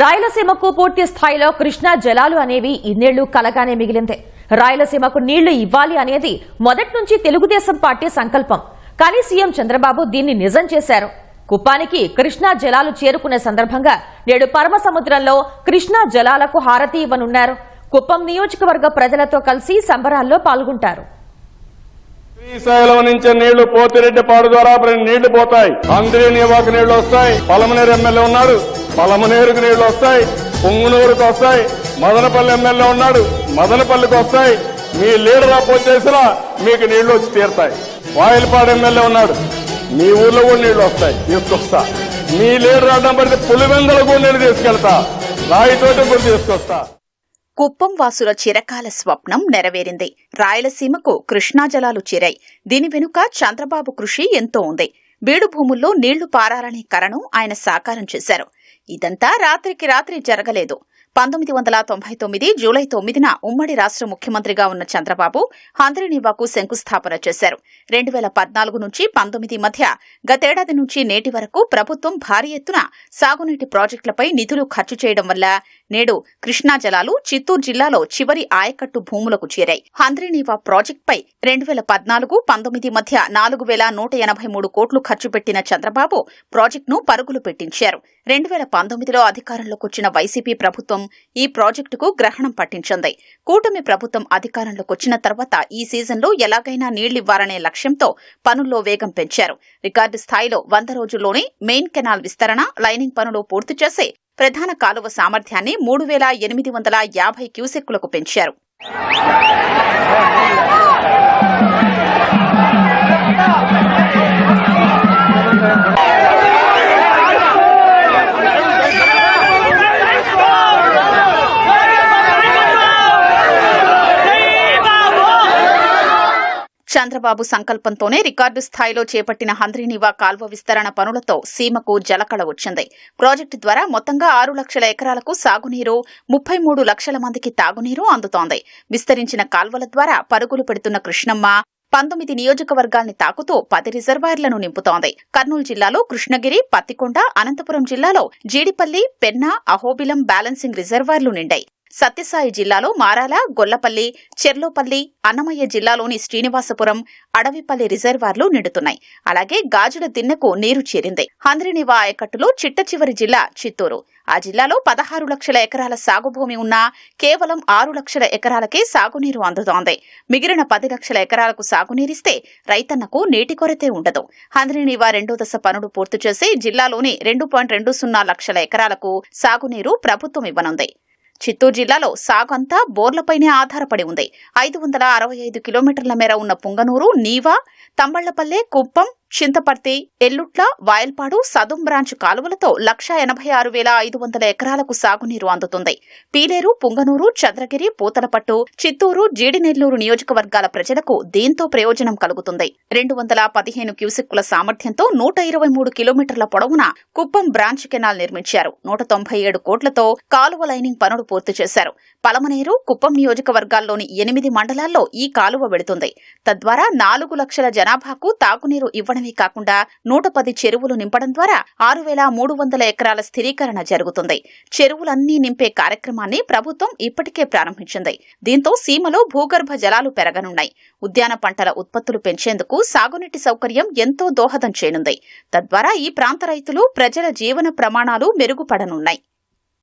రాయలసీమకు పూర్తి స్థాయిలో కృష్ణా జలాలు అనేవి ఇన్నేళ్ళు కలగానే మిగిలిందే. రాయలసీమకు నీళ్ళు ఇవ్వాలి అనేది మొదటి నుంచి తెలుగుదేశం పార్టీ సంకల్పం. కానీ సీఎం చంద్రబాబు దీన్ని నిజం చేశారు. కుప్పానికి కృష్ణా జలాలు చేరుకునే సందర్భంగా నేడు పరమ సముద్రంలో కృష్ణా జలాలకు హారతి ఇవ్వనున్నారు. కుప్పం నియోజకవర్గ ప్రజలతో కలిసి సంబరాల్లో పాల్గొంటారు. శ్రీశైలం నుంచి నీళ్ళు పోతిరెడ్డి పాడు ద్వారా నీళ్ళు పోతాయి. అందరి నివాకు నీళ్ళు వస్తాయి. పలమనేరు ఎమ్మెల్యే ఉన్నాడు. పలమనేరుకు నీళ్ళు వస్తాయి. పొంగునూరుకు వస్తాయి. మదనపల్లి ఎమ్మెల్యే ఉన్నాడు. మదనపల్లికి వస్తాయి. మీ లీడర్ అపోజ్ చేసినా మీకు నీళ్ళు వచ్చి తీరుతాయి. వాయిల్పాడు ఎమ్మెల్యే ఉన్నాడు. మీ ఊర్లో కూడా నీళ్ళు వస్తాయి. తీసుకొస్తా. మీ లీడర్ అడ్డం పడితే పులివెందులకు కూడా నేను తీసుకెళ్తా. రాయితోటి కూడా తీసుకొస్తా. కుప్పం వాసుల చిరకాల స్వప్నం నెరవేరింది. రాయలసీమకు కృష్ణా జలాలు చేరాయి. దీని వెనుక చంద్రబాబు కృషి ఎంతో ఉంది. బీడు భూముల్లో నీళ్ళు పారాలనే కరణం ఆయన సాకారం చేశారు. ఇదంతా రాత్రికి రాత్రి జరగలేదు. పంతొమ్మిది వందల తొంభై తొమ్మిది జూలై తొమ్మిదిన ఉమ్మడి రాష్ట్ర ముఖ్యమంత్రిగా ఉన్న చంద్రబాబు హంద్రినీవాకు శంకుస్థాపన చేశారు. రెండు వేల పద్నాలుగు నుంచి పంతొమ్మిది మధ్య గతేడాది నుంచి నేటి వరకు ప్రభుత్వం భారీ ఎత్తున సాగునీటి ప్రాజెక్టులపై నిధులు ఖర్చు చేయడం వల్ల నేడు కృష్ణా జలాలు చిత్తూరు జిల్లాలో చివరి ఆయకట్టు భూములకు చేరాయి. హంద్రినీవా ప్రాజెక్టుపై రెండు వేల పద్నాలుగు పంతొమ్మిది మధ్య నాలుగు వేల నూట ఎనభై మూడు కోట్లు ఖర్చు పెట్టిన చంద్రబాబు ప్రాజెక్టును పరుగులు పెట్టించారు. రెండు వేల పంతొమ్మిదిలో అధికారంలోకి వచ్చిన వైసీపీ ప్రభుత్వం ఈ ప్రాజెక్టుకు గ్రహణం పట్టించింది. కూటమి ప్రభుత్వం అధికారంలోకి వచ్చిన తర్వాత ఈ సీజన్లో ఎలాగైనా నీళ్ళివ్వాలనే లక్ష్యంతో పనుల్లో వేగం పెంచారు. రికార్డు స్థాయిలో వంద రోజుల్లోనే మెయిన్ కెనాల్ విస్తరణ లైనింగ్ పనులు పూర్తి చేసి ప్రధాన కాలువ సామర్థ్యాన్ని మూడు వేల ఎనిమిది వందల యాభై క్యూసెక్కులకు పెంచారు. చంద్రబాబు సంకల్పంతోనే రికార్డు స్థాయిలో చేపట్టిన హంద్రీనివా కాల్వ విస్తరణ పనులతో సీమకు జలకళ వచ్చింది. ప్రాజెక్టు ద్వారా మొత్తంగా ఆరు లక్షల ఎకరాలకు సాగునీరు ముప్పై మూడు లక్షల మందికి తాగునీరు అందుతోంది. విస్తరించిన కాల్వల ద్వారా పరుగులు పెడుతున్న కృష్ణమ్మ పంతొమ్మిది నియోజకవర్గాల్ని తాకుతూ పది రిజర్వాయర్లను నింపుతోంది. కర్నూలు జిల్లాలో కృష్ణగిరి పత్తికొండ అనంతపురం జిల్లాలో జీడిపల్లి పెన్నా అహోబిలం బ్యాలెన్సింగ్ రిజర్వాయర్లు నిండాయి. సత్యసాయి జిల్లాలో మారాల గొల్లపల్లి చెర్లోపల్లి అన్నమయ్య జిల్లాలోని శ్రీనివాసపురం అడవిపల్లి రిజర్వార్లు నిండుతున్నాయి. అలాగే గాజుల దిన్నెకు నీరు చేరింది. హంద్రినివా ఆయకట్టులో చిట్ట చివరి జిల్లా చిత్తూరు. ఆ జిల్లాలో పదహారు లక్షల ఎకరాల సాగు భూమి ఉన్నా కేవలం ఆరు లక్షల ఎకరాలకే సాగునీరు అందుతోంది. మిగిలిన పది లక్షల ఎకరాలకు సాగునీరిస్తే రైతన్నకు నీటి కొరతే ఉండదు. హంద్రినివా రెండో దశ పనులు పూర్తి చేసి జిల్లాలోని రెండు పాయింట్ రెండు సున్నా లక్షల ఎకరాలకు సాగునీరు ప్రభుత్వం ఇవ్వనుంది. చిత్తూరు జిల్లాలో సాగంతా బోర్లపైనే ఆధారపడి ఉంది. ఐదు వందల అరవై ఐదు కిలోమీటర్ల మేర ఉన్న పుంగనూరు నీవా తంబళ్ళపల్లె కుప్పం చింతపర్తి ఎల్లుట్ల వాయల్పాడు సదుం బ్రాంచ్ కాలువలతో లక్ష ఎనభై ఆరు వేల ఐదు వందల ఎకరాలకు సాగునీరు అందుతుంది. పీలేరు పుంగనూరు చంద్రగిరి పూతలపట్టు చిత్తూరు జీడినెల్లూరు నియోజకవర్గాల ప్రజలకు దీంతో ప్రయోజనం కలుగుతుంది. రెండు వందల పదిహేను క్యూసెక్కుల సామర్థ్యంతో నూట ఇరవై మూడు కిలోమీటర్ల పొడవున కుప్పం బ్రాంచ్ కెనాల్ నిర్మించారు. నూట తొంభై ఏడు కోట్లతో కాలువ లైనింగ్ పనులు పూర్తి చేశారు. పలమనేరు కుప్పం నియోజకవర్గాల్లోని ఎనిమిది మండలాల్లో ఈ కాలువ వెళుతుంది. తద్వారా నాలుగు లక్షల జనాభాకు తాగునీరు ఇవ్వడమే కాకుండా నూట పది చెరువులు నింపడం ద్వారా ఆరు వేల మూడు వందల ఎకరాల స్థిరీకరణ జరుగుతుంది. చెరువులన్నీ నింపే కార్యక్రమాన్ని ప్రభుత్వం ఇప్పటికే ప్రారంభించింది. దీంతో సీమలో భూగర్భ జలాలు పెరగనున్నాయి. ఉద్యాన పంటల ఉత్పత్తులు పెంచేందుకు సాగునీటి సౌకర్యం ఎంతో దోహదం చేయనుంది. తద్వారా ఈ ప్రాంత రైతులు ప్రజల జీవన ప్రమాణాలు మెరుగుపడనున్నాయి.